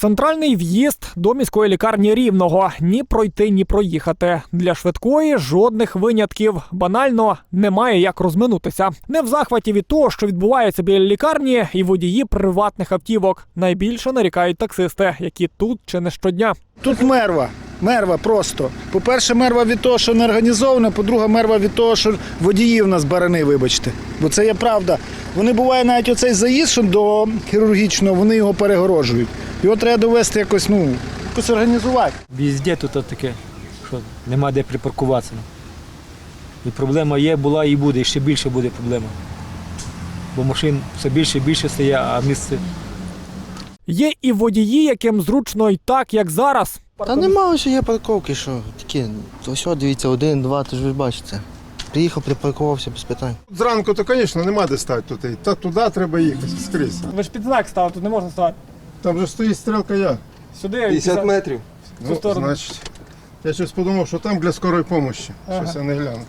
Центральний в'їзд до міської лікарні рівного ні пройти, ні проїхати. Для швидкої жодних винятків. Банально немає як розминутися. Не в захваті від того, що відбувається біля лікарні, і водії приватних автівок. Найбільше нарікають таксисти, які тут чи не щодня. Тут мерва. Мерва просто. По-перше, мерва від того, що не організована, по-друге, мерва від того, що водії в нас барани, вибачте. Бо це є правда. Вони буває навіть оцей заїзд що до хірургічного, вони його перегорожують. Його треба довести якось, ну, якось організувати. Везде тут таке, що нема де припаркуватися. І проблема є, була і буде, і ще більше буде проблема. Бо машин все більше і більше стає, а місце Є і водії, яким зручно і так, як зараз. Та нема ось є парковки, що такі. Ось, дивіться, один, два, то ж ви бачите. Приїхав, припаркувався без питань. Зранку, то, звісно, нема де стати тут. Та туди треба їхати скрізь. Ви ж під знак стали, тут не можна ставати. Там же стоїть стрілка я. Сюди 50 метрів. Ну, сторону. значить, я щось подумав, що там для скорої допомоги. Щось я не гляну.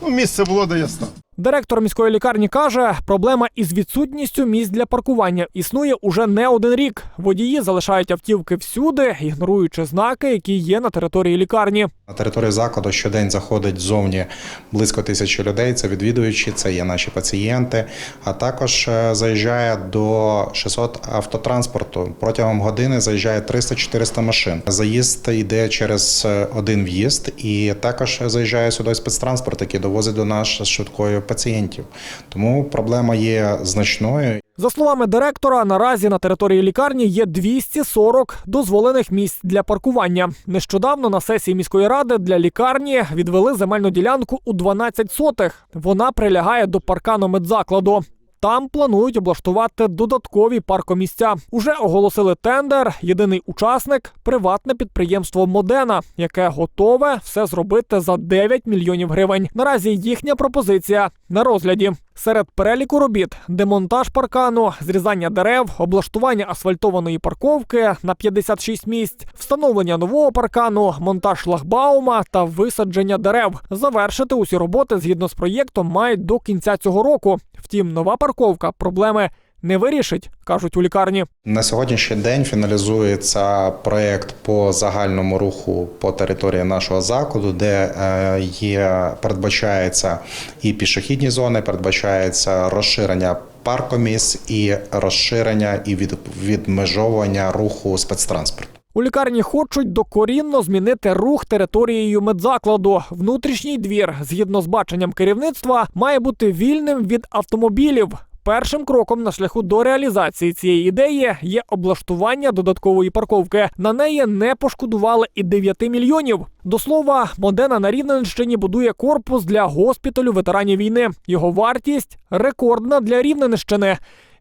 Ну, місце було, де я став. Директор міської лікарні каже, проблема із відсутністю місць для паркування існує уже не один рік. Водії залишають автівки всюди, ігноруючи знаки, які є на території лікарні. На територію закладу щодень заходить ззовні близько тисячі людей. Це відвідувачі, це є наші пацієнти. А також е, заїжджає до 600 автотранспорту. Протягом години заїжджає 300-400 машин. Заїзд йде через е, один в'їзд, і також заїжджає сюди спецтранспорт, який довозить до нас швидкою пацієнтів. Тому проблема є значною. За словами директора, наразі на території лікарні є 240 дозволених місць для паркування. Нещодавно на сесії міської ради для лікарні відвели земельну ділянку у 12 сотих. Вона прилягає до паркану медзакладу. Там планують облаштувати додаткові паркомісця. Уже оголосили тендер. Єдиний учасник приватне підприємство Модена, яке готове все зробити за 9 мільйонів гривень. Наразі їхня пропозиція на розгляді. Серед переліку робіт демонтаж паркану, зрізання дерев, облаштування асфальтованої парковки на 56 місць, встановлення нового паркану, монтаж шлагбаума та висадження дерев. Завершити усі роботи згідно з проєктом мають до кінця цього року. Втім, нова парковка проблеми не вирішить, кажуть у лікарні. На сьогоднішній день фіналізується проєкт по загальному руху по території нашого закладу, де е, є передбачається і пішохідні зони, передбачається розширення паркомісць і розширення і від, відмежовування руху спецтранспорту. У лікарні хочуть докорінно змінити рух територією медзакладу. Внутрішній двір, згідно з баченням керівництва, має бути вільним від автомобілів. Першим кроком на шляху до реалізації цієї ідеї є облаштування додаткової парковки. На неї не пошкодували і 9 мільйонів. До слова, Модена на Рівненщині будує корпус для госпіталю ветеранів війни. Його вартість рекордна для Рівненщини.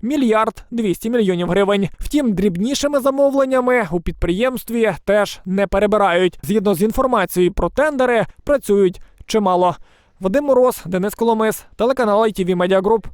Мільярд 200 мільйонів гривень. Втім, дрібнішими замовленнями у підприємстві теж не перебирають. Згідно з інформацією про тендери, працюють чимало. Вадим Мороз, Денис Коломис, телеканал ITV Media Group.